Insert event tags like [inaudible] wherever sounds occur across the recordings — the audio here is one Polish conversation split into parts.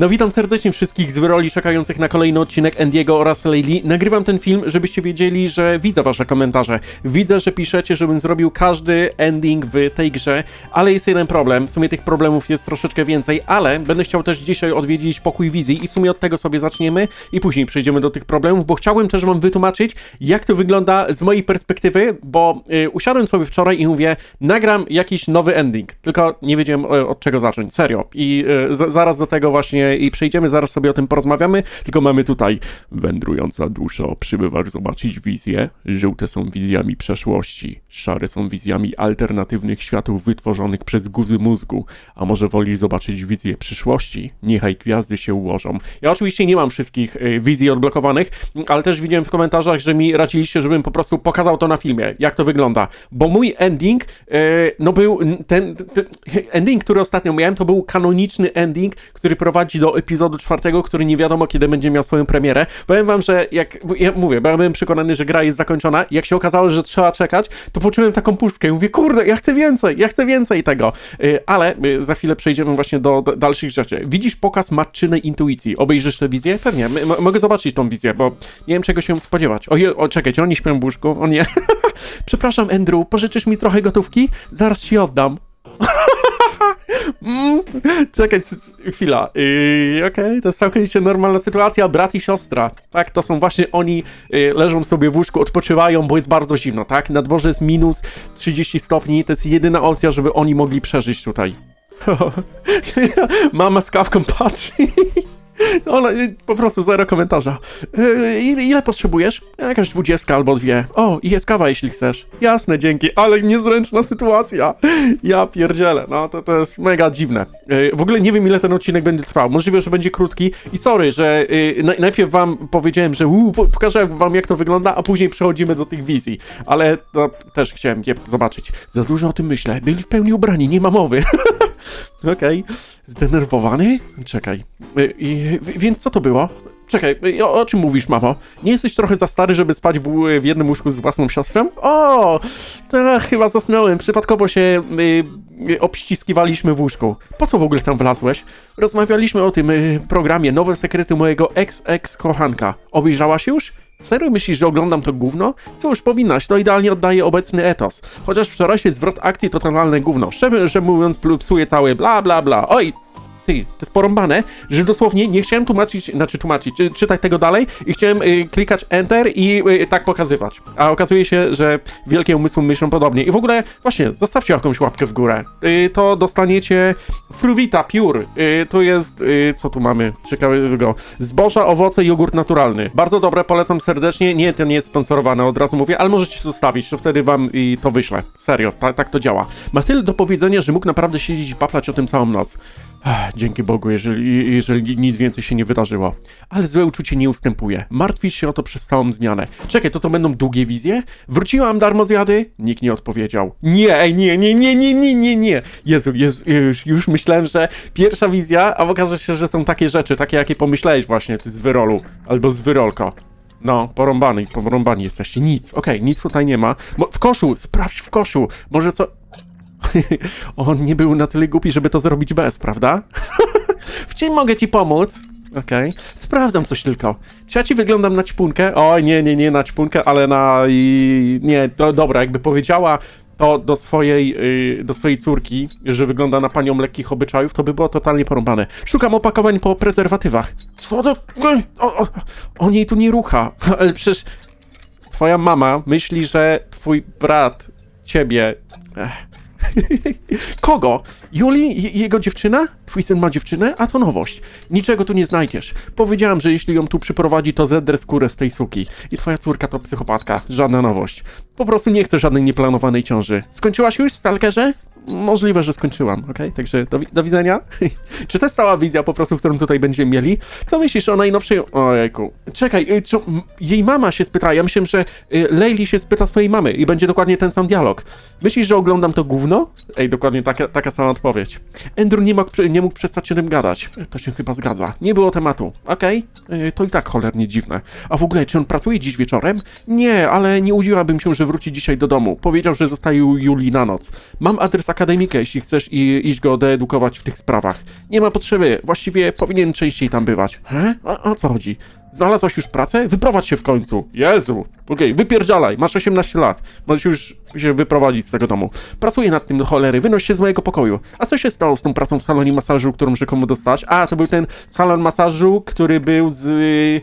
No witam serdecznie wszystkich z wyroli czekających na kolejny odcinek Andiego oraz Layli. Nagrywam ten film, żebyście wiedzieli, że widzę wasze komentarze. Widzę, że piszecie, żebym zrobił każdy ending w tej grze, ale jest jeden problem. W sumie tych problemów jest troszeczkę więcej, ale będę chciał też dzisiaj odwiedzić pokój wizji i w sumie od tego sobie zaczniemy i później przejdziemy do tych problemów, bo chciałbym też wam wytłumaczyć, jak to wygląda z mojej perspektywy, bo y, usiadłem sobie wczoraj i mówię, nagram jakiś nowy ending, tylko nie wiedziałem y, od czego zacząć, serio. I y, z- zaraz do tego właśnie i przejdziemy, zaraz sobie o tym porozmawiamy, tylko mamy tutaj wędrująca duszo, przybywasz zobaczyć wizje, żółte są wizjami przeszłości, szare są wizjami alternatywnych światów wytworzonych przez guzy mózgu, a może wolisz zobaczyć wizję przyszłości? Niechaj gwiazdy się ułożą. Ja oczywiście nie mam wszystkich y, wizji odblokowanych, ale też widziałem w komentarzach, że mi radziliście, żebym po prostu pokazał to na filmie, jak to wygląda, bo mój ending, y, no był ten, ten [laughs] ending, który ostatnio miałem, to był kanoniczny ending, który prowadzi do epizodu czwartego, który nie wiadomo kiedy będzie miał swoją premierę. Powiem wam, że jak ja mówię, byłem przekonany, że gra jest zakończona, jak się okazało, że trzeba czekać, to poczułem taką pustkę mówię, kurde, ja chcę więcej, ja chcę więcej tego. Y, Ale y, za chwilę przejdziemy właśnie do, dalszych rzeczy. Widzisz pokaz matczynej intuicji. Obejrzysz tę wizję? Pewnie. M- mogę zobaczyć tą wizję, bo nie wiem czego się spodziewać. O, o czekajcie, oni śpią w łóżku? O nie. [laughs] Przepraszam, Andrew, pożyczysz mi trochę gotówki? Zaraz ci oddam. [laughs] Mm, czekaj, chwila. Yy, Okej, to jest całkowicie normalna sytuacja. Brat i siostra. Tak, to są właśnie oni, yy, leżą sobie w łóżku, odpoczywają, bo jest bardzo zimno, tak? Na dworze jest minus 30 stopni. To jest jedyna opcja, żeby oni mogli przeżyć tutaj. [laughs] Mama z kawką patrzy. [laughs] Ona y, po prostu zero komentarza. Yy, ile, potrzebujesz? Jakaś dwudziestka albo dwie. O, i jest kawa, jeśli chcesz. Jasne, dzięki, ale niezręczna sytuacja. [laughs] Ja pierdzielę, no to, to jest mega dziwne. Yy, w ogóle nie wiem, ile ten odcinek będzie trwał. Możliwe, że będzie krótki. I sorry, że yy, naj- najpierw wam powiedziałem, że uu, po- pokażę wam, jak to wygląda, a później przechodzimy do tych wizji. Ale to też chciałem je zobaczyć. Za dużo o tym myślę. Byli w pełni ubrani, nie ma mowy. [laughs] Okej. Zdenerwowany? Czekaj. Y, w- więc co to było? Czekaj, y, o, o czym mówisz, mamo? Nie jesteś trochę za stary, żeby spać w, w jednym łóżku z własną siostrą? O! To chyba zasnąłem. Przypadkowo się y, y, obściskiwaliśmy w łóżku. Po co w ogóle tam wlazłeś? Rozmawialiśmy o tym y, programie Nowe sekrety mojego ex-ex-kochanka. Obejrzałaś już? Serio myślisz, że oglądam to gówno? Cóż, powinnaś, to idealnie oddaje obecny etos. Chociaż wczorajszy zwrot akcji to totalne gówno. Szczerze mówiąc, psuje cały bla bla bla. Oj, ty, to jest porąbane, że dosłownie nie chciałem tłumaczyć, znaczy tłumaczyć, czy, czytać tego dalej i chciałem y, klikać Enter i y, tak pokazywać. A okazuje się, że wielkie umysły myślą podobnie. I w ogóle, właśnie, zostawcie jakąś łapkę w górę. Y, to dostaniecie Fruwita Pure. Y, to jest, y, co tu mamy ciekawego? Zboża, owoce, jogurt naturalny. Bardzo dobre, polecam serdecznie. Nie, to nie jest sponsorowane, od razu mówię, ale możecie zostawić, to wtedy wam i to wyślę. Serio, ta, tak to działa. Ma tyle do powiedzenia, że mógł naprawdę siedzieć i paplać o tym całą noc. Dzięki Bogu, jeżeli, jeżeli nic więcej się nie wydarzyło. Ale złe uczucie nie ustępuje. Martwisz się o to przez całą zmianę. Czekaj, to to będą długie wizje? Wróciłam darmozjady? Nikt nie odpowiedział. Nie, nie, nie, nie, nie, nie, nie, nie. Jezu, Jezu już, już myślałem, że pierwsza wizja, a okaże się, że są takie rzeczy, takie jakie pomyślałeś właśnie, ty z wyrolu. Albo z wyrolko. No, porąbany, porąbani jesteście. Nic, okej, nic tutaj nie ma. W koszu, sprawdź w koszu. Może co... [laughs] On nie był na tyle głupi, żeby to zrobić bez, prawda? [laughs] w czym mogę ci pomóc? Okej, sprawdzam coś tylko. Czy ja ci wyglądam na ćpunkę? Oj, nie, nie, nie na ćpunkę, ale na... I... Nie, to dobra, jakby powiedziała to do swojej, y, do swojej córki, że wygląda na panią lekkich obyczajów, to by było totalnie porąbane. Szukam opakowań po prezerwatywach. Co do... O, o, on jej tu nie rucha. [laughs] Ale przecież twoja mama myśli, że twój brat ciebie... Ech. [laughs] Kogo? Juli? Je- jego dziewczyna? Twój syn ma dziewczynę? A to nowość. Niczego tu nie znajdziesz. Powiedziałam, że jeśli ją tu przyprowadzi, to zedrę skórę z tej suki. I twoja córka to psychopatka. Żadna nowość. Po prostu nie chcę żadnej nieplanowanej ciąży. Skończyłaś już, stalkerze? Możliwe, że skończyłam, okej? Także do, do widzenia. [laughs] Czy to jest cała wizja po prostu, którą tutaj będziemy mieli? Co myślisz o najnowszej... Ojejku. Czekaj, y, m- jej mama się spyta. Ja myślę, że y, Leili się spyta swojej mamy i będzie dokładnie ten sam dialog. Myślisz, że oglądam to gówno? Ej, dokładnie taka, taka sama odpowiedź. Andrew nie mógł, nie mógł przestać się tym gadać. To się chyba zgadza. Nie było tematu. Okej? Y, To i tak cholernie dziwne. A w ogóle, czy on pracuje dziś wieczorem? Nie, ale nie udziłabym się, że wróci dzisiaj do domu. Powiedział, że zostaje u Julii na noc. Mam adres akademikę, jeśli chcesz i, iść go doedukować w tych sprawach. Nie ma potrzeby, właściwie powinien częściej tam bywać. He? A, o co chodzi? Znalazłaś już pracę? Wyprowadź się w końcu. Jezu. Okej, wypierdzialaj, masz 18 lat. Możesz już się wyprowadzić z tego domu. Pracuję nad tym do cholery, wynoś się z mojego pokoju. A co się stało z tą pracą w salonie masażu, którą rzekomo dostać? A, to był ten salon masażu, który był z... y,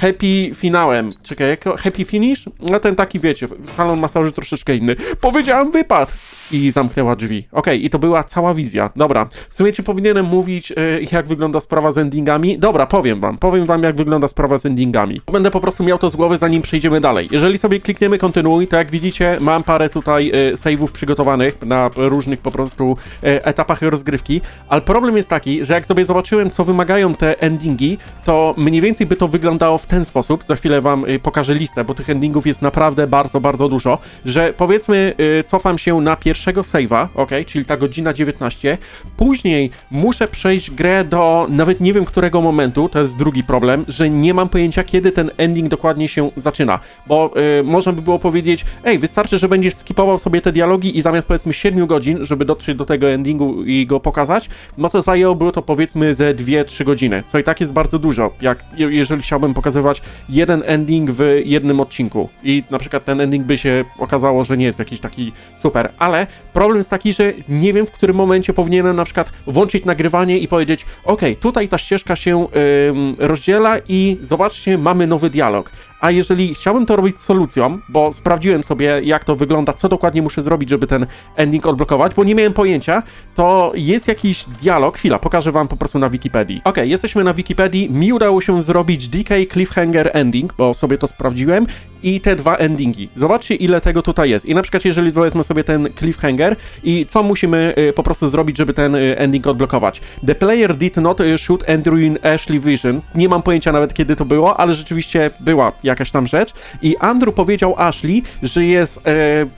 Happy finałem. Czekaj, jak happy finish? No ten taki, wiecie, salon masażu troszeczkę inny. Powiedziałam wypad! I zamknęła drzwi. Okej, i to była cała wizja. Dobra, w sumie ci powinienem mówić, e, jak wygląda sprawa z endingami. Dobra, powiem wam. Powiem wam, jak wygląda sprawa z endingami. Będę po prostu miał to z głowy, zanim przejdziemy dalej. Jeżeli sobie klikniemy kontynuuj, to jak widzicie, mam parę tutaj e, save'ów przygotowanych na różnych po prostu e, etapach rozgrywki, ale problem jest taki, że jak sobie zobaczyłem, co wymagają te endingi, to mniej więcej by to wyglądało w ten sposób. Za chwilę wam y, pokażę listę, bo tych endingów jest naprawdę bardzo, bardzo dużo, że powiedzmy y, cofam się na pierwszego save'a, ok, czyli ta godzina 19, później muszę przejść grę do nawet nie wiem którego momentu, to jest drugi problem, że nie mam pojęcia kiedy ten ending dokładnie się zaczyna, bo y, można by było powiedzieć, ej, wystarczy, że będziesz skipował sobie te dialogi i zamiast powiedzmy 7 godzin, żeby dotrzeć do tego endingu i go pokazać, no to zajęłoby to powiedzmy ze 2-3 godziny, co i tak jest bardzo dużo, jak je- jeżeli chciałbym pokazywać jeden ending w jednym odcinku. I na przykład ten ending by się okazało, że nie jest jakiś taki super, ale problem jest taki, że nie wiem w którym momencie powinienem na przykład włączyć nagrywanie i powiedzieć, ok, tutaj ta ścieżka się ym, rozdziela i zobaczcie, mamy nowy dialog. A jeżeli chciałbym to robić z solucją, bo sprawdziłem sobie, jak to wygląda, co dokładnie muszę zrobić, żeby ten ending odblokować, bo nie miałem pojęcia, to jest jakiś dialog. Chwila, pokażę wam po prostu na Wikipedii. Ok, jesteśmy na Wikipedii. Mi udało się zrobić DK Cliffhanger Ending, bo sobie to sprawdziłem, i te dwa endingi. Zobaczcie, ile tego tutaj jest. I na przykład, jeżeli wezmę sobie ten cliffhanger i co musimy y, po prostu zrobić, żeby ten y, ending odblokować. The player did not y, shoot Andrew in Ashley Vision. Nie mam pojęcia nawet, kiedy to było, ale rzeczywiście była jakaś tam rzecz. I Andrew powiedział Ashley, że jest e,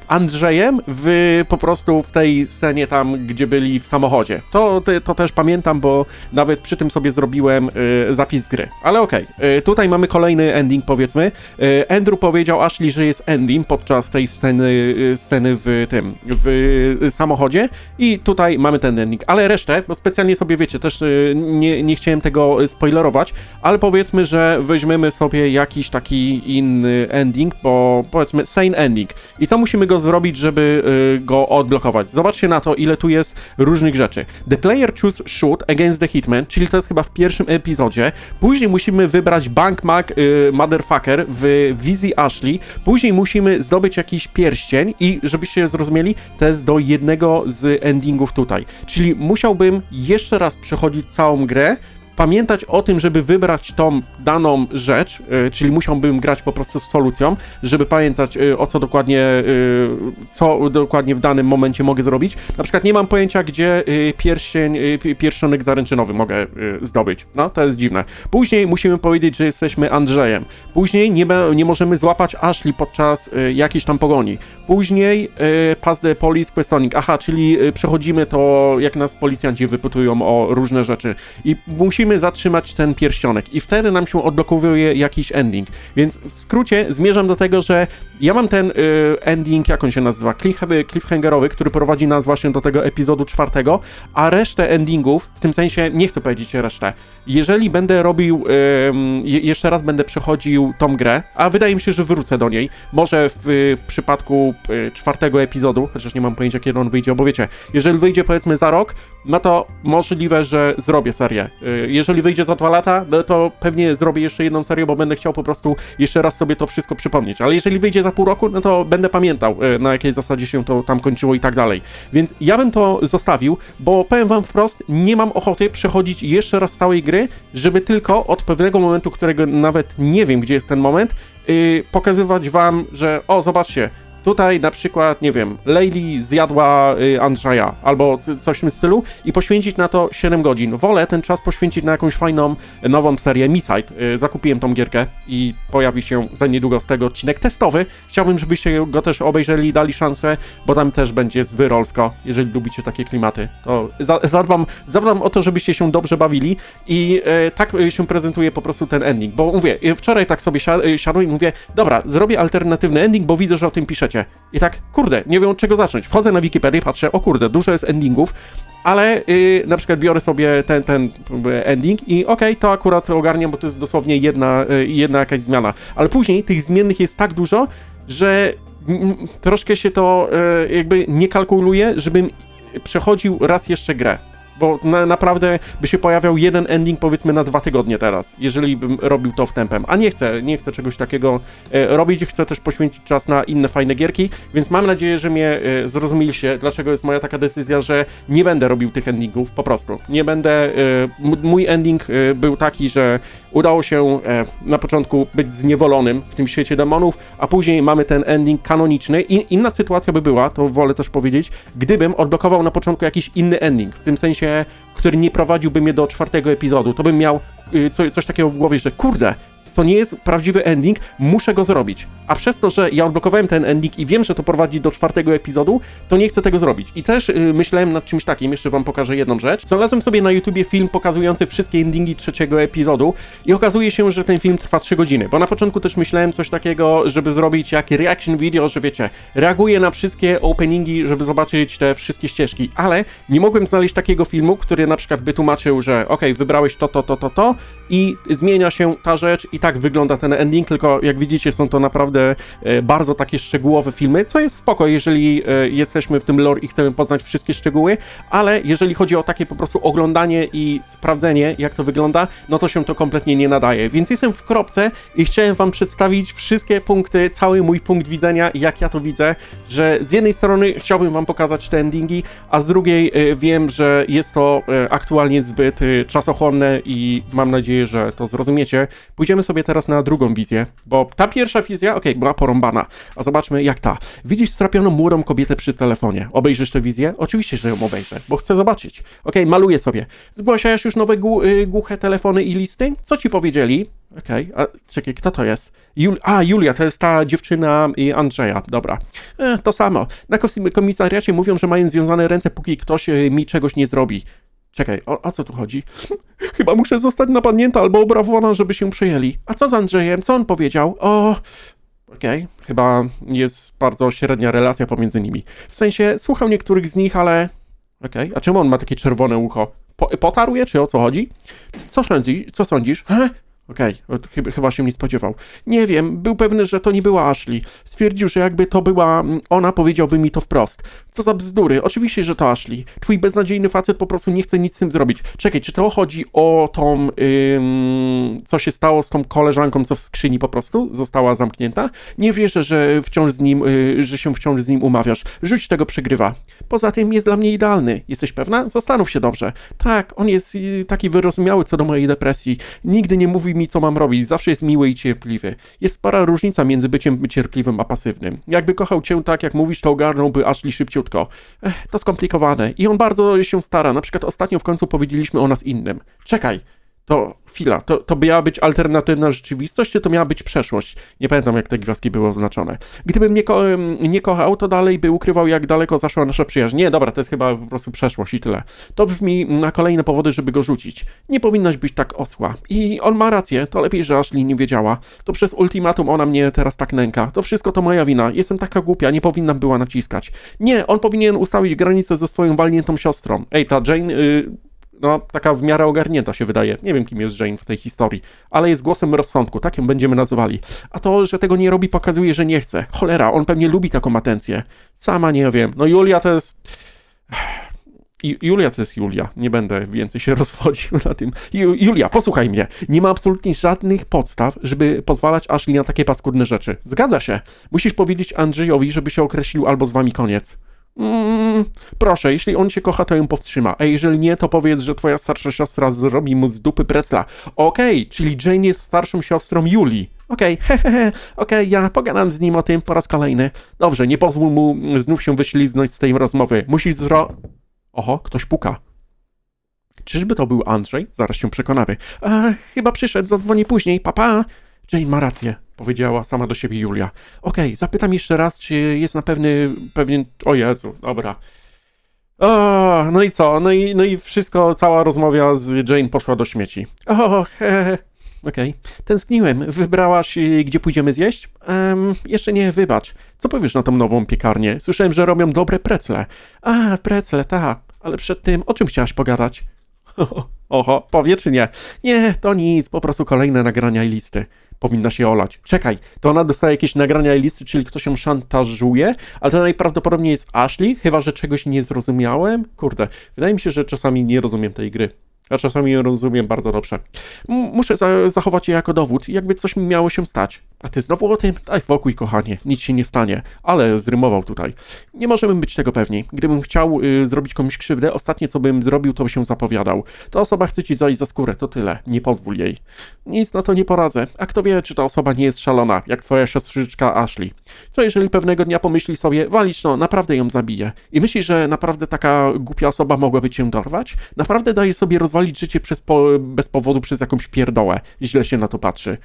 Andrzejem w po prostu w tej scenie tam, gdzie byli w samochodzie. To, to, też pamiętam, bo nawet przy tym sobie zrobiłem e, zapis gry. Ale okej, e, tutaj mamy kolejny ending, powiedzmy. E, Andrew powiedział Ashley, że jest ending podczas tej sceny, e, sceny w tym, w e, samochodzie i tutaj mamy ten ending. Ale resztę, bo specjalnie sobie, wiecie, też nie, nie chciałem tego spoilerować, ale powiedzmy, że weźmiemy sobie jakiś taki inny ending, bo powiedzmy sane ending. I co musimy go zrobić, żeby y, go odblokować? Zobaczcie na to, ile tu jest różnych rzeczy. The player choose shoot against the hitman, czyli to jest chyba w pierwszym epizodzie. Później musimy wybrać Bank Mag y, Motherfucker w wizji Ashley. Później musimy zdobyć jakiś pierścień i żebyście zrozumieli, to jest do jednego z endingów tutaj. Czyli musiałbym jeszcze raz przechodzić całą grę, pamiętać o tym, żeby wybrać tą daną rzecz, y, czyli musiałbym grać po prostu z solucją, żeby pamiętać y, o co dokładnie, y, co dokładnie w danym momencie mogę zrobić. Na przykład nie mam pojęcia, gdzie pierścień, pi- pierścionek zaręczynowy mogę zdobyć. No, to jest dziwne. Później musimy powiedzieć, że jesteśmy Andrzejem. Później nie, nie możemy złapać Ashley podczas jakiejś tam pogoni. Później pass the police questioning. Aha, czyli przechodzimy to, jak nas policjanci wypytują o różne rzeczy. I musimy zatrzymać ten pierścionek. I wtedy nam się odblokowuje jakiś ending. Więc w skrócie zmierzam do tego, że ja mam ten y, ending, jak on się nazywa? Cliff, cliffhangerowy, który prowadzi nas właśnie do tego epizodu czwartego, a resztę endingów, w tym sensie, nie chcę powiedzieć resztę, jeżeli będę robił, je- jeszcze raz będę przechodził tą grę, a wydaje mi się, że wrócę do niej, może w y, przypadku y, czwartego epizodu, chociaż nie mam pojęcia kiedy on wyjdzie, bo wiecie, jeżeli wyjdzie powiedzmy za rok, no to możliwe, że zrobię serię. Y, Jeżeli wyjdzie za dwa lata, no to pewnie zrobię jeszcze jedną serię, bo będę chciał po prostu jeszcze raz sobie to wszystko przypomnieć. Ale jeżeli wyjdzie za pół roku, no to będę pamiętał, y, na jakiej zasadzie się to tam kończyło i tak dalej. Więc ja bym to zostawił, bo powiem wam wprost, nie mam ochoty przechodzić jeszcze raz całej gry, żeby tylko od pewnego momentu, którego nawet nie wiem, gdzie jest ten moment, y, pokazywać wam, że o, zobaczcie, Tutaj na przykład, nie wiem, Leili zjadła y, Andrzeja albo coś w tym stylu i poświęcić na to 7 godzin. Wolę ten czas poświęcić na jakąś fajną, y, nową serię Miside. Y, zakupiłem tą gierkę i pojawi się za niedługo z tego odcinek testowy. Chciałbym, żebyście go też obejrzeli dali szansę, bo tam też będzie zwy rolsko. Jeżeli lubicie takie klimaty, to za, zadbam, zadbam o to, żebyście się dobrze bawili i tak się prezentuje po prostu ten ending. Bo mówię, wczoraj tak sobie si- siadłem i mówię, dobra, zrobię alternatywny ending, bo widzę, że o tym piszecie. Piszecie. I tak, kurde, nie wiem od czego zacząć. Wchodzę na Wikipedię, patrzę, o kurde, dużo jest endingów, ale yy, na przykład biorę sobie ten, ten y, ending i okej, to akurat ogarniam, bo to jest dosłownie jedna, y, jedna jakaś zmiana. Ale później tych zmiennych jest tak dużo, że troszkę się to y, jakby nie kalkuluje, żebym przechodził raz jeszcze grę. Bo na, naprawdę by się pojawiał jeden ending powiedzmy na dwa tygodnie teraz, jeżeli bym robił to w tempem. A nie chcę, nie chcę czegoś takiego e, robić, chcę też poświęcić czas na inne fajne gierki, więc mam nadzieję, że mnie e, zrozumieliście, dlaczego jest moja taka decyzja, że nie będę robił tych endingów, po prostu. Nie będę, e, mój ending e, był taki, że udało się e, na początku być zniewolonym w tym świecie demonów, a później mamy ten ending kanoniczny i inna sytuacja by była, to wolę też powiedzieć, gdybym odblokował na początku jakiś inny ending, w tym sensie, który nie prowadziłby mnie do czwartego epizodu, to bym miał y, co, coś takiego w głowie, że kurde, to nie jest prawdziwy ending, muszę go zrobić. A przez to, że ja odblokowałem ten ending i wiem, że to prowadzi do czwartego epizodu, to nie chcę tego zrobić. I też y, myślałem nad czymś takim, jeszcze wam pokażę jedną rzecz. Znalazłem sobie na YouTubie film pokazujący wszystkie endingi trzeciego epizodu i okazuje się, że ten film trwa 3 godziny, bo na początku też myślałem coś takiego, żeby zrobić jak reaction video, że wiecie, reaguję na wszystkie openingi, żeby zobaczyć te wszystkie ścieżki, ale nie mogłem znaleźć takiego filmu, który na przykład by tłumaczył, że ok, wybrałeś to, to, to, to, to i zmienia się ta rzecz i tak wygląda ten ending, tylko jak widzicie są to naprawdę e, bardzo takie szczegółowe filmy, co jest spoko, jeżeli e, jesteśmy w tym lore i chcemy poznać wszystkie szczegóły, ale jeżeli chodzi o takie po prostu oglądanie i sprawdzenie, jak to wygląda, no to się to kompletnie nie nadaje. Więc jestem w kropce i chciałem wam przedstawić wszystkie punkty, cały mój punkt widzenia, jak ja to widzę, że z jednej strony chciałbym wam pokazać te endingi, a z drugiej e, wiem, że jest to aktualnie zbyt czasochłonne i mam nadzieję, że to zrozumiecie. Pójdziemy sobie teraz na drugą wizję, bo ta pierwsza wizja, okej, była porąbana, a zobaczmy jak ta. Widzisz strapioną młodą kobietę przy telefonie. Obejrzysz tę wizję? Oczywiście, że ją obejrzę, bo chcę zobaczyć. Okej, maluję sobie. Zgłaszasz już nowe y, głuche telefony i listy? Co ci powiedzieli? Okej, a czekaj, kto to jest? Jul a, Julia, to jest ta dziewczyna y, Andrzeja, dobra. E, to samo. Na komisariacie mówią, że mają związane ręce, póki ktoś y, mi czegoś nie zrobi. Czekaj, o, o co tu chodzi? Chyba muszę zostać napadnięta albo obrabowana, żeby się przejęli. A co z Andrzejem? Co on powiedział? O... Okej, chyba jest bardzo średnia relacja pomiędzy nimi. W sensie, słucham niektórych z nich, ale... Okej, a czemu on ma takie czerwone ucho? Po, potarł je, czy o co chodzi? Co sądzisz? Co sądzisz? He? Okej, o, chyba, się nie spodziewał. Nie wiem, był pewny, że to nie była Ashley. Stwierdził, że jakby to była mm, ona, powiedziałby mi to wprost. Co za bzdury, oczywiście, że to Ashley. Twój beznadziejny facet po prostu nie chce nic z tym zrobić. Czekaj, czy to chodzi o tą, ym, co się stało z tą koleżanką, co w skrzyni po prostu została zamknięta? Nie wierzę, że wciąż z nim, y, że się wciąż z nim umawiasz. Rzuć tego przegrywa. Poza tym jest dla mnie idealny. Jesteś pewna? Zastanów się dobrze. Tak, on jest y, taki wyrozumiały co do mojej depresji. Nigdy nie mówi mi, co mam robić. Zawsze jest miły i cierpliwy. Jest spora różnica między byciem cierpliwym a pasywnym. Jakby kochał cię tak, jak mówisz, to ogarnąłby Ashley szybciutko. Ech, to skomplikowane. I on bardzo się stara. Na przykład ostatnio w końcu powiedzieliśmy o nas innym. Czekaj. To chwila, to, to miała być alternatywna rzeczywistość, czy to miała być przeszłość? Nie pamiętam, jak te gwiazdki były oznaczone. Gdybym nie, ko- nie kochał, to dalej by ukrywał, jak daleko zaszła nasza przyjaźń. Nie, dobra, to jest chyba po prostu przeszłość i tyle. To brzmi na kolejne powody, żeby go rzucić. Nie powinnaś być tak osła. I on ma rację, to lepiej, że Ashley nie wiedziała. To przez ultimatum ona mnie teraz tak nęka. To wszystko to moja wina. Jestem taka głupia, nie powinnam była naciskać. Nie, on powinien ustawić granicę ze swoją walniętą siostrą. Ej, ta Jane... Y- no, taka w miarę ogarnięta się wydaje. Nie wiem, kim jest Jane w tej historii, ale jest głosem rozsądku, tak ją będziemy nazywali. A to, że tego nie robi, pokazuje, że nie chce. Cholera, on pewnie lubi taką atencję. Sama nie wiem. No, Julia to jest. Ju- Julia to jest Julia. Nie będę więcej się [laughs] rozwodził na tym. Ju- Julia, posłuchaj mnie. Nie ma absolutnie żadnych podstaw, żeby pozwalać Ashley na takie paskudne rzeczy. Zgadza się. Musisz powiedzieć Andrzejowi, żeby się określił albo z wami koniec. Mm, proszę, jeśli on cię kocha, to ją powstrzyma. A jeżeli nie, to powiedz, że twoja starsza siostra zrobi mu z dupy presla. Okej, czyli Jane jest starszą siostrą Julii. Okej, [laughs] hehehe, okej, ja pogadam z nim o tym po raz kolejny. Dobrze, nie pozwól mu znów się wyśliznąć z tej rozmowy. Musisz zro... Oho, ktoś puka. Czyżby to był Andrzej? Zaraz się przekonamy. A, chyba przyszedł, zadzwonię później, papa. Jane ma rację, powiedziała sama do siebie Julia. Okej, zapytam jeszcze raz, czy jest na pewny, pewien... O Jezu, dobra. O, no i co? No i, no i wszystko, cała rozmowa z Jane poszła do śmieci. O, he, Okej. Tęskniłem. Wybrałaś, y, gdzie pójdziemy zjeść? Em, jeszcze nie, wybacz. Co powiesz na tą nową piekarnię? Słyszałem, że robią dobre precle. A, precle, tak. Ale przed tym, o czym chciałaś pogadać? [laughs] Oho, powie czy nie? Nie, to nic, po prostu kolejne nagrania i listy. Powinna się olać. Czekaj, to ona dostaje jakieś nagrania i listy, czyli ktoś ją szantażuje, ale to najprawdopodobniej jest Ashley, chyba że czegoś nie zrozumiałem. Kurde, wydaje mi się, że czasami nie rozumiem tej gry. A czasami ją rozumiem bardzo dobrze. M- muszę za- zachować je jako dowód, jakby coś mi miało się stać. A ty znowu o tym? Daj spokój, kochanie, nic się nie stanie. Ale zrymował tutaj. Nie możemy być tego pewni. Gdybym chciał y, zrobić komuś krzywdę, ostatnie co bym zrobił, to się zapowiadał. Ta osoba chce ci zajść za skórę, to tyle. Nie pozwól jej. Nic na to nie poradzę. A kto wie, czy ta osoba nie jest szalona, jak twoja siostrzyczka Ashley. Co jeżeli pewnego dnia pomyśli sobie, walić to, naprawdę ją zabije. I myślisz, że naprawdę taka głupia osoba mogłaby cię dorwać? Naprawdę daje sobie rozwalić życie po, bez powodu przez jakąś pierdołę. Źle się na to patrzy.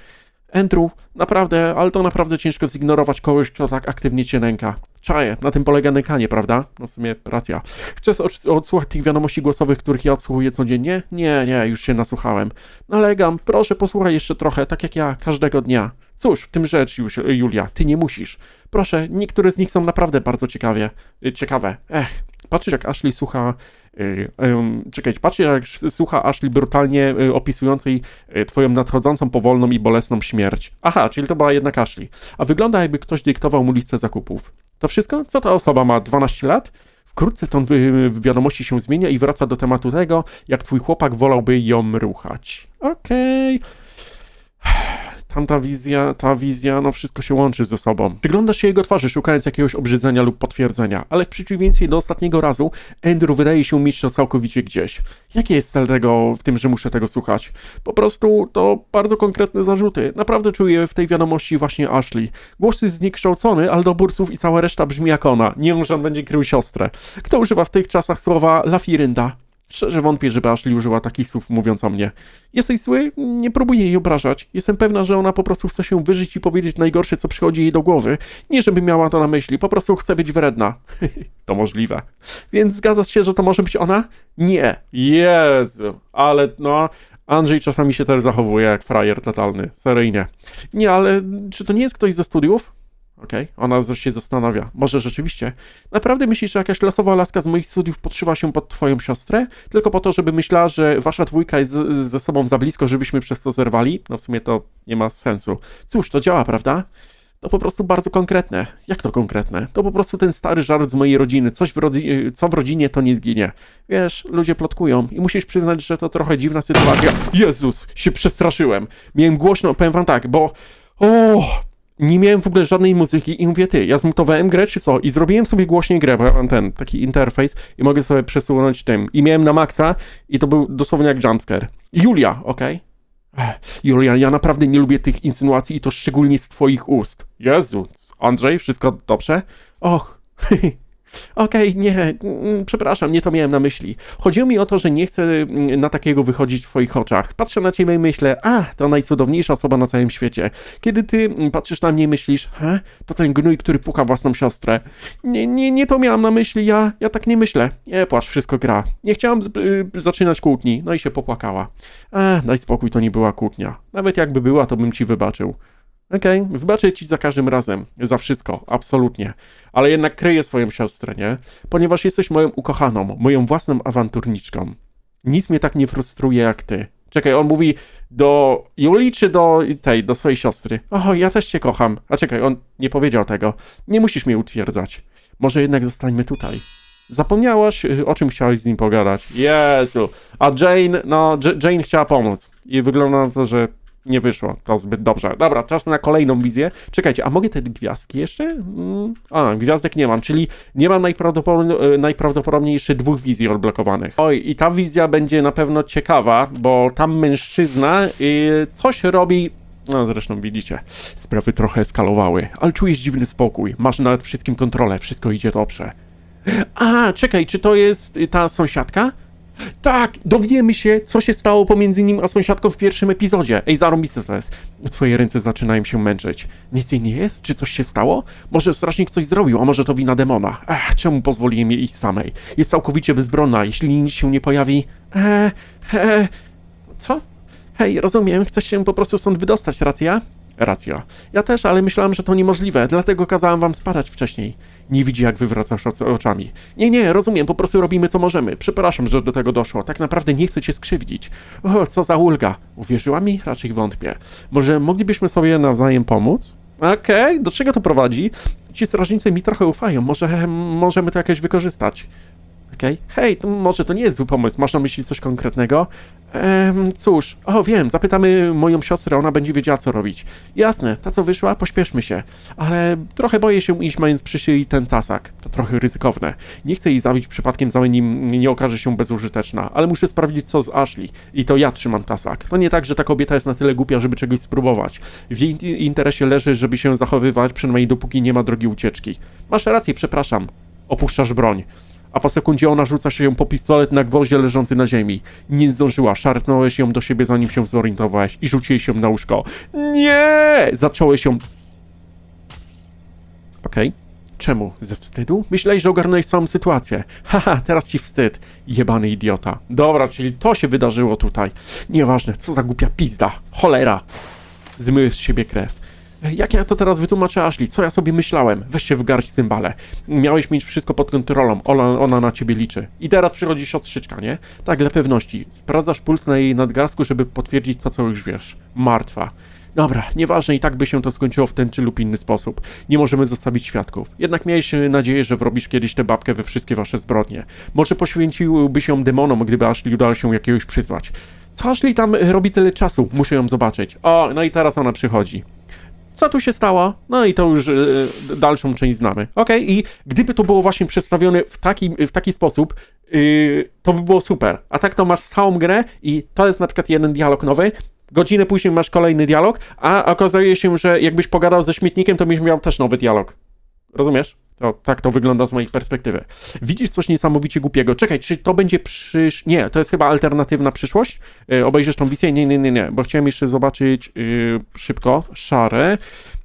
Andrew, naprawdę, ale to naprawdę ciężko zignorować kogoś, kto tak aktywnie cię nęka. Czaję, na tym polega nękanie, prawda? No w sumie racja. Chcesz od- odsłuchać tych wiadomości głosowych, których ja odsłuchuję codziennie? Nie, nie, już się nasłuchałem. Nalegam, proszę posłuchaj jeszcze trochę, tak jak ja, każdego dnia. Cóż, w tym rzecz, Julia, ty nie musisz. Proszę, niektóre z nich są naprawdę bardzo ciekawie, y, ciekawe. Ech, patrzysz jak Ashley słucha... Ym, czekajcie, patrzcie jak słucha Ashley brutalnie y, opisującej y, twoją nadchodzącą powolną i bolesną śmierć. Aha, czyli to była jednak Ashley. A wygląda jakby ktoś dyktował mu listę zakupów. To wszystko? Co ta osoba ma? 12 lat? Wkrótce ton wy- wiadomości się zmienia i wraca do tematu tego, jak twój chłopak wolałby ją ruchać. Okej. Tamta wizja, ta wizja, no wszystko się łączy ze sobą. Przyglądasz się jego twarzy, szukając jakiegoś obrzydzenia lub potwierdzenia, ale w przeciwieństwie do ostatniego razu, Andrew wydaje się mieć to całkowicie gdzieś. Jaki jest cel tego, w tym, że muszę tego słuchać? Po prostu to bardzo konkretne zarzuty. Naprawdę czuję w tej wiadomości właśnie Ashley. Głos jest zniekształcony, ale do bursów i cała reszta brzmi jak ona. Nie on będzie krył siostrę. Kto używa w tych czasach słowa lafirynda? Szczerze wątpię, żeby Ashley użyła takich słów mówiąc o mnie. Jesteś zły? Nie próbuję jej obrażać. Jestem pewna, że ona po prostu chce się wyżyć i powiedzieć najgorsze, co przychodzi jej do głowy. Nie, żeby miała to na myśli, po prostu chce być wredna. [laughs] to możliwe. Więc zgadzasz się, że to może być ona? Nie. Jezu, ale no... Andrzej czasami się też zachowuje jak frajer totalny. Seryjnie. Nie, ale czy to nie jest ktoś ze studiów? Okej, ona z- się zastanawia. Może rzeczywiście. Naprawdę myślisz, że jakaś losowa laska z moich studiów podszywa się pod twoją siostrę? Tylko po to, żeby myślała, że wasza dwójka jest ze sobą za blisko, żebyśmy przez to zerwali? No w sumie to nie ma sensu. Cóż, to działa, prawda? To po prostu bardzo konkretne. Jak to konkretne? To po prostu ten stary żart z mojej rodziny. Coś w rodzi- co w rodzinie, to nie zginie. Wiesz, ludzie plotkują i musisz przyznać, że to trochę dziwna sytuacja. Jezus, się przestraszyłem. Miałem głośno, powiem wam tak, bo... O, nie miałem w ogóle żadnej muzyki i mówię, ty, ja zmutowałem grę czy co? I zrobiłem sobie głośniej grę, bo ja mam ten taki interfejs i mogę sobie przesunąć tym. I miałem na maksa i to był dosłownie jak jumpscare. Julia, okej? Ech, Julia, ja naprawdę nie lubię tych insynuacji i to szczególnie z twoich ust. Jezu, Andrzej, wszystko dobrze? Och, [laughs] Okej, nie, mm, przepraszam, nie to miałem na myśli. Chodziło mi o to, że nie chcę mm, na takiego wychodzić w twoich oczach. Patrzę na ciebie i myślę, a, to najcudowniejsza osoba na całym świecie. Kiedy ty mm, patrzysz na mnie i myślisz, he, to ten gnój, który puka własną siostrę. Nie, nie, nie to miałam na myśli, ja, ja tak nie myślę. Nie płacz, wszystko gra. Nie chciałam y, zaczynać kłótni, no i się popłakała. A, daj spokój, to nie była kłótnia. Nawet jakby była, to bym ci wybaczył. Okej, wybaczę ci za każdym razem, za wszystko, absolutnie. Ale jednak kryję swoją siostrę, nie? Ponieważ jesteś moją ukochaną, moją własną awanturniczką. Nic mnie tak nie frustruje jak ty. Czekaj, on mówi do Julii czy do tej, do swojej siostry? O, ja też cię kocham. A czekaj, on nie powiedział tego. Nie musisz mnie utwierdzać. Może jednak zostańmy tutaj. Zapomniałaś, y, o czym chciałeś z nim pogadać. Jezu. A Jane, no, J- Jane chciała pomóc. I wygląda na to, że nie wyszło to zbyt dobrze. Dobra, czas na kolejną wizję. Czekajcie, a mogę te gwiazdki jeszcze? Mm, A, gwiazdek nie mam, czyli nie mam najprawdopodobniej, najprawdopodobniej jeszcze dwóch wizji odblokowanych. Oj, i ta wizja będzie na pewno ciekawa, bo tam mężczyzna y, coś robi no zresztą widzicie, sprawy trochę eskalowały, ale czujesz dziwny spokój, masz nad wszystkim kontrolę, wszystko idzie dobrze. A, czekaj, czy to jest y, ta sąsiadka? Tak, dowiemy się, co się stało pomiędzy nim a sąsiadką w pierwszym epizodzie. Ej, zarąbiste to jest. Twoje ręce zaczynają się męczyć. Nic jej nie jest? Czy coś się stało? Może strażnik coś zrobił, a może to wina demona. Czemu pozwoliłem jej iść samej? Jest całkowicie bezbronna, jeśli nic się nie pojawi... Eee, eee, co? Hej, rozumiem, chcesz się po prostu stąd wydostać, racja? Racja. Ja też, ale myślałem, że to niemożliwe, dlatego kazałem wam spadać wcześniej. Nie widzi, jak wywracasz oc- oczami. Nie, nie, rozumiem, po prostu robimy, co możemy. Przepraszam, że do tego doszło. Tak naprawdę nie chcę cię skrzywdzić. O, co za ulga. Uwierzyła mi? Raczej wątpię. Może moglibyśmy sobie nawzajem pomóc? Okej, do czego to prowadzi? Ci strażnicy mi trochę ufają. Może możemy to jakoś wykorzystać. Okej. Hej, to może to nie jest zły pomysł. Masz na myśli coś konkretnego? Ehm, cóż, o wiem, zapytamy moją siostrę, ona będzie wiedziała co robić. Jasne, ta co wyszła, pośpieszmy się. Ale trochę boję się iść mając przy szyi ten tasak. To trochę ryzykowne. Nie chcę jej zabić przypadkiem, zanim nie okaże się bezużyteczna, ale muszę sprawdzić co z Ashley. I to ja trzymam tasak. To nie tak, że ta kobieta jest na tyle głupia, żeby czegoś spróbować. W jej in- interesie leży, żeby się zachowywać, przynajmniej dopóki nie ma drogi ucieczki. Masz rację, przepraszam. Opuszczasz broń a po sekundzie ona rzuca się po pistolet na gwoździe leżący na ziemi. Nie zdążyła, szarpnąłeś ją do siebie zanim się zorientowałeś i rzuciłeś się na łóżko. Nie! Zacząłeś ją... Okej. Czemu? Ze wstydu? Myślałeś, że ogarnąłeś całą sytuację. [laughs] Haha, teraz ci wstyd. Jebany idiota. Dobra, czyli to się wydarzyło tutaj. Nieważne, co za głupia pizda. Cholera. Zmył z siebie krew. Jak ja to teraz wytłumaczę Ashley? Co ja sobie myślałem? Weź się w garść cymbale. Miałeś mieć wszystko pod kontrolą, ona, ona na ciebie liczy. I teraz przychodzi siostrzyczka, nie? Tak, dla pewności. Sprawdzasz puls na jej nadgarstku, żeby potwierdzić to, co już wiesz. Martwa. Dobra, nieważne, i tak by się to skończyło w ten czy lub inny sposób. Nie możemy zostawić świadków. Jednak miałeś e, nadzieję, że wrobisz kiedyś tę babkę we wszystkie wasze zbrodnie. Może poświęciłby się demonom, gdyby Ashley udało się jakiegoś przyzwać. Co Ashley tam e, robi tyle czasu? Muszę ją zobaczyć. O, no i teraz ona przychodzi co tu się stało? No i to już y, dalszą część znamy. Okej, i gdyby to było właśnie przedstawione w taki, w taki sposób, y, to by było super. A tak to masz całą grę i to jest na przykład jeden dialog nowy, godzinę później masz kolejny dialog, a okazuje się, że jakbyś pogadał ze śmietnikiem, to byś miał też nowy dialog. Rozumiesz? To, tak to wygląda z mojej perspektywy. Widzisz coś niesamowicie głupiego. Czekaj, czy to będzie przysz... Nie, to jest chyba alternatywna przyszłość. Yy, obejrzysz tą wizję? Nie, nie, nie, nie, bo chciałem jeszcze zobaczyć yy, szybko. Szare.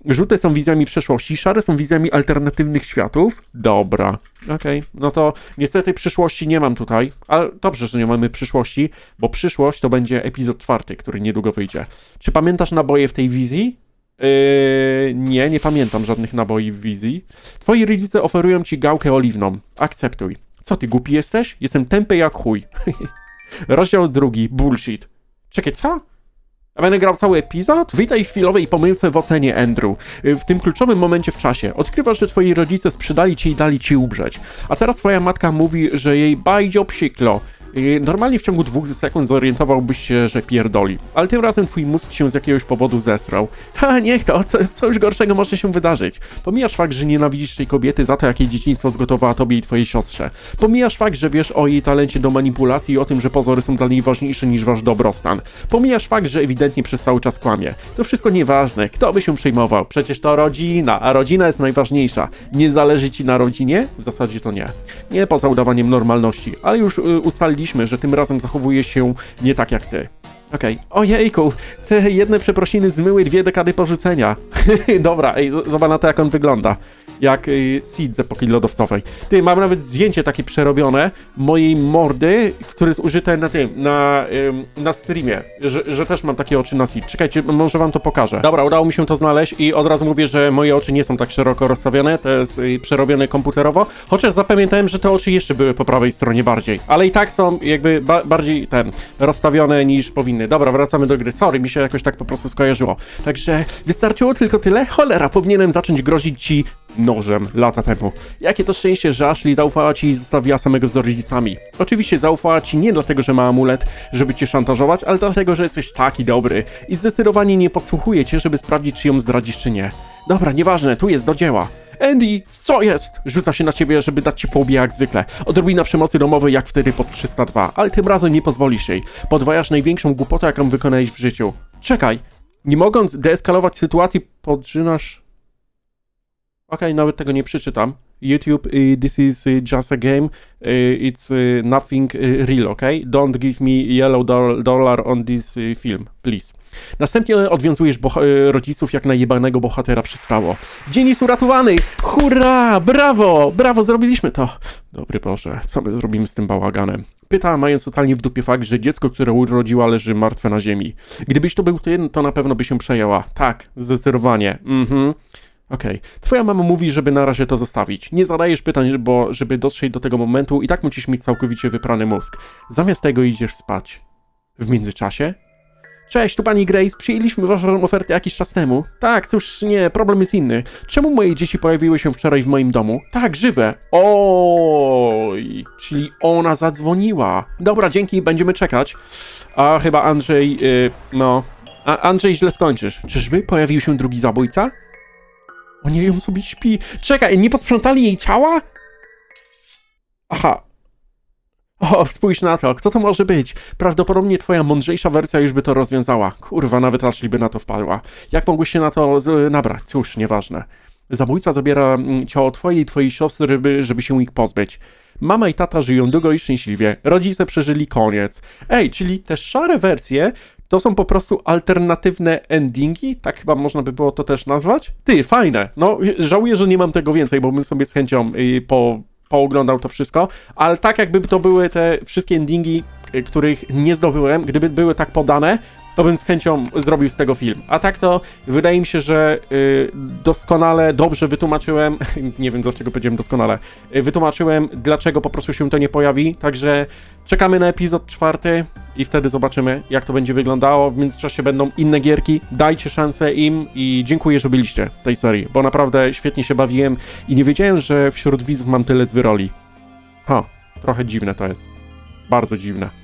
Żółte są wizjami przeszłości, szare są wizjami alternatywnych światów. Dobra, okej. No to niestety przyszłości nie mam tutaj, ale dobrze, że nie mamy przyszłości, bo przyszłość to będzie epizod czwarty, który niedługo wyjdzie. Czy pamiętasz naboje w tej wizji? Yy, nie, nie pamiętam żadnych naboi w wizji. Twoi rodzice oferują ci gałkę oliwną. Akceptuj. Co ty, głupi jesteś? Jestem tępy jak chuj. [laughs] Rozdział drugi. Bullshit. Czekaj, co? A będę grał cały epizod? Witaj w chwilowej pomyłce w ocenie, Andrew. Yy, W tym kluczowym momencie w czasie. Odkrywasz, że twoi rodzice sprzedali cię i dali ci umrzeć. A teraz twoja matka mówi, że jej bajdzio psiklo. Normalnie w ciągu dwóch sekund zorientowałbyś się, że pierdoli, ale tym razem twój mózg się z jakiegoś powodu zesrał. Ha, niech to, co, co już gorszego może się wydarzyć? Pomijasz fakt, że nienawidzisz tej kobiety za to, jakie dzieciństwo zgotowała tobie i twojej siostrze. Pomijasz fakt, że wiesz o jej talencie do manipulacji i o tym, że pozory są dla niej ważniejsze niż wasz dobrostan. Pomijasz fakt, że ewidentnie przez cały czas kłamie. To wszystko nieważne, kto by się przejmował? Przecież to rodzina, a rodzina jest najważniejsza. Nie zależy ci na rodzinie? W zasadzie to nie. Nie poza udawaniem normalności, ale już y, ustaliliśmy, że tym razem zachowuje się nie tak jak ty. Okej, ojejku, te jedne przeprosiny zmyły dwie dekady porzucenia. [laughs] Dobra, ej, zobacz na to, jak on wygląda. Jak Seed z epoki lodowcowej. Ty, mam nawet zdjęcie takie przerobione mojej mordy, które jest użyte na tym, na, na streamie, że, że też mam takie oczy na Seed. Czekajcie, może wam to pokażę. Dobra, udało mi się to znaleźć i od razu mówię, że moje oczy nie są tak szeroko rozstawione, to jest y, przerobione komputerowo, chociaż zapamiętałem, że te oczy jeszcze były po prawej stronie bardziej, ale i tak są jakby ba bardziej ten, rozstawione niż powinny. Dobra, wracamy do gry. Sorry, mi się jakoś tak po prostu skojarzyło. Także wystarczyło tylko tyle? Cholera, powinienem zacząć grozić ci nożem lata temu. Jakie to szczęście, że Ashley zaufała ci i zostawiła samego z rodzicami. Oczywiście zaufała ci nie dlatego, że ma amulet, żeby cię szantażować, ale dlatego, że jesteś taki dobry i zdecydowanie nie podsłuchuje cię, żeby sprawdzić, czy ją zdradzisz, czy nie. Dobra, nieważne, tu jest do dzieła. Andy, co jest? Rzuca się na ciebie, żeby dać ci po łbie jak zwykle. Odrobina przemocy domowej jak wtedy pod 302, ale tym razem nie pozwolisz jej. Podwajasz największą głupotę, jaką wykonałeś w życiu. Czekaj, nie mogąc deeskalować sytuacji, podżynasz... Okej, nawet tego nie przeczytam. YouTube, this is y, just a game, y, it's y, nothing real, okay? Don't give me yellow doll- dollar on this film, please. Następnie odwiązujesz rodziców jak najebanego bohatera przystało. Dzień jest uratowany! Hurra! Brawo! Brawo, zrobiliśmy to! Dobry Boże, co my zrobimy z tym bałaganem? Pyta, mając totalnie w dupie fakt, że dziecko, które urodziła, leży martwe na ziemi. Gdybyś to był ty, to na pewno by się przejęła. Tak, zdecydowanie. Mhm. Okej. Twoja mama mówi, żeby na razie to zostawić. Nie zadajesz pytań, bo żeby dotrzeć do tego momentu i tak musisz mieć całkowicie wyprany mózg. Zamiast tego idziesz spać. W międzyczasie? Cześć, tu pani Grace. Przyjęliśmy waszą ofertę jakiś czas temu. Tak, cóż, nie, problem jest inny. Czemu moje dzieci pojawiły się wczoraj w moim domu? Tak, żywe. Oj, czyli ona zadzwoniła. Dobra, dzięki, będziemy czekać. A chyba Andrzej, y, no... A Andrzej, źle skończysz. Czyżby pojawił się drugi zabójca? O nie, ją sobie śpi. Czekaj, nie posprzątali jej ciała? Aha. O, spójrz na to, kto to może być? Prawdopodobnie twoja mądrzejsza wersja już by to rozwiązała. Kurwa, nawet Ashley by na to wpadła. Jak mogłeś się na to z- nabrać? Cóż, nieważne. Zabójca zabiera mm, ciało twojej i twojej siostry, żeby, żeby się ich pozbyć. Mama i tata żyją długo i szczęśliwie. Rodzice przeżyli koniec. Ej, czyli te szare wersje to są po prostu alternatywne endingi? Tak chyba można by było to też nazwać? Ty, fajne. No, żałuję, że nie mam tego więcej, bo bym sobie z chęcią y, po, pooglądał to wszystko, ale tak jakby to były te wszystkie endingi, y, których nie zdobyłem, gdyby były tak podane, to bym z chęcią zrobił z tego film. A tak to wydaje mi się, że y, doskonale, dobrze wytłumaczyłem, [laughs] nie wiem dlaczego powiedziałem doskonale, y, wytłumaczyłem, dlaczego po prostu się to nie pojawi, także czekamy na epizod czwarty i wtedy zobaczymy, jak to będzie wyglądało. W międzyczasie będą inne gierki, dajcie szansę im i dziękuję, że byliście w tej serii, bo naprawdę świetnie się bawiłem i nie wiedziałem, że wśród widzów mam tyle zwyroli. Ha, trochę dziwne to jest. Bardzo dziwne.